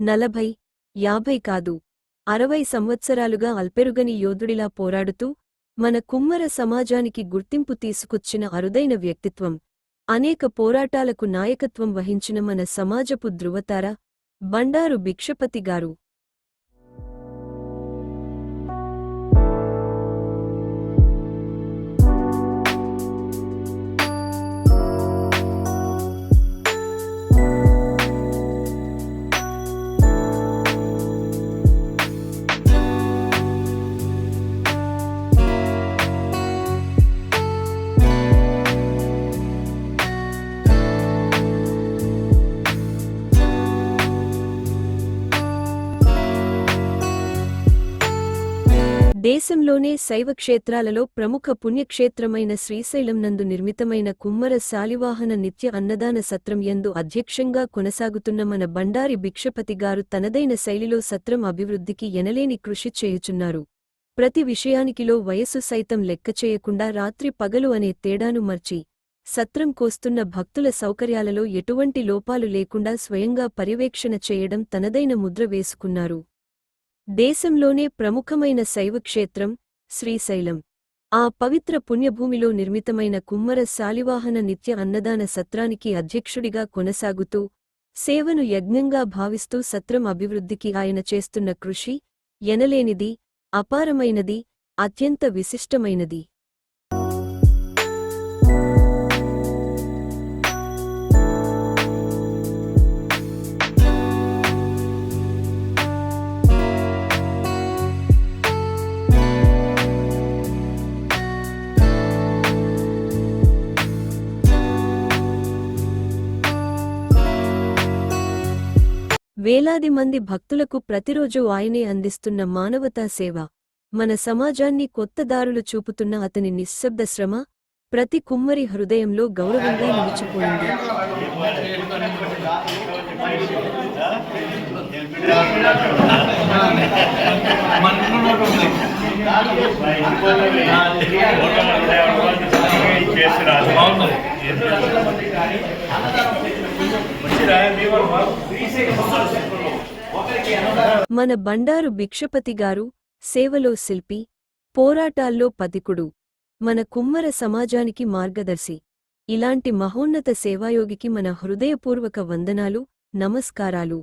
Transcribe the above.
నలభై యాభై కాదు. అరవై సంవత్సరాలుగా అల్పెరుగని యోధుడిలా పోరాడుతూ మన కుమ్మర సమాజానికి గుర్తింపు తీసుకొచ్చిన అరుదైన వ్యక్తిత్వం అనేక పోరాటాలకు నాయకత్వం వహించిన మన సమాజపు ధృవతార బండారు భిక్షపతి గారు. దేశంలోనే శైవ క్షేత్రాలలో ప్రముఖ పుణ్యక్షేత్రమైన శ్రీశైలం నందు నిర్మితమైన కుమ్మర శాలివాహన నిత్య అన్నదాన సత్రం యందు అధ్యక్షంగా కొనసాగుతున్న మన బండారి భిక్షపతి గారు తనదైన శైలిలో సత్రం అభివృద్ధికి ఎనలేని కృషి చేయుచున్నారు. ప్రతి విషయానికిలో వయస్సు సైతం లెక్క చేయకుండా రాత్రి పగలు అనే తేడాను మర్చి సత్రం కోస్తున్న భక్తుల సౌకర్యాలలో ఎటువంటి లోపాలు లేకుండా స్వయంగా పర్యవేక్షణ చేయడం తనదైన ముద్ర వేసుకున్నారు. దేశంలోనే ప్రముఖమైన శైవక్షేత్రం శ్రీశైలం. ఆ పవిత్ర పుణ్యభూమిలో నిర్మితమైన కుమ్మర శాలివాహన నిత్య అన్నదాన సత్రానికి అధ్యక్షుడిగా కొనసాగుతూ సేవను యజ్ఞంగా భావిస్తూ సత్రం అభివృద్ధికి ఆయన చేస్తున్న కృషి ఎనలేనిది అపారమైనది అత్యంత విశిష్టమైనది. వేలాది మంది భక్తులకు ప్రతిరోజు ఆయనే అందిస్తున్న మానవతా సేవ. మన సమాజాన్ని కొత్త దారులు చూపుతున్న అతని నిశ్శబ్ద శ్రమ ప్రతి కుమ్మరి హృదయంలో గౌరవంగా నిలిచిపోయింది. మన బండారు భిక్షపతి గారు సేవలో శిల్పి పోరాటాల్లో పతికుడు మన కుమ్మర సమాజానికి మార్గదర్శి. ఇలాంటి మహోన్నత సేవాయోగికి మన హృదయపూర్వక వందనాలు నమస్కారాలు.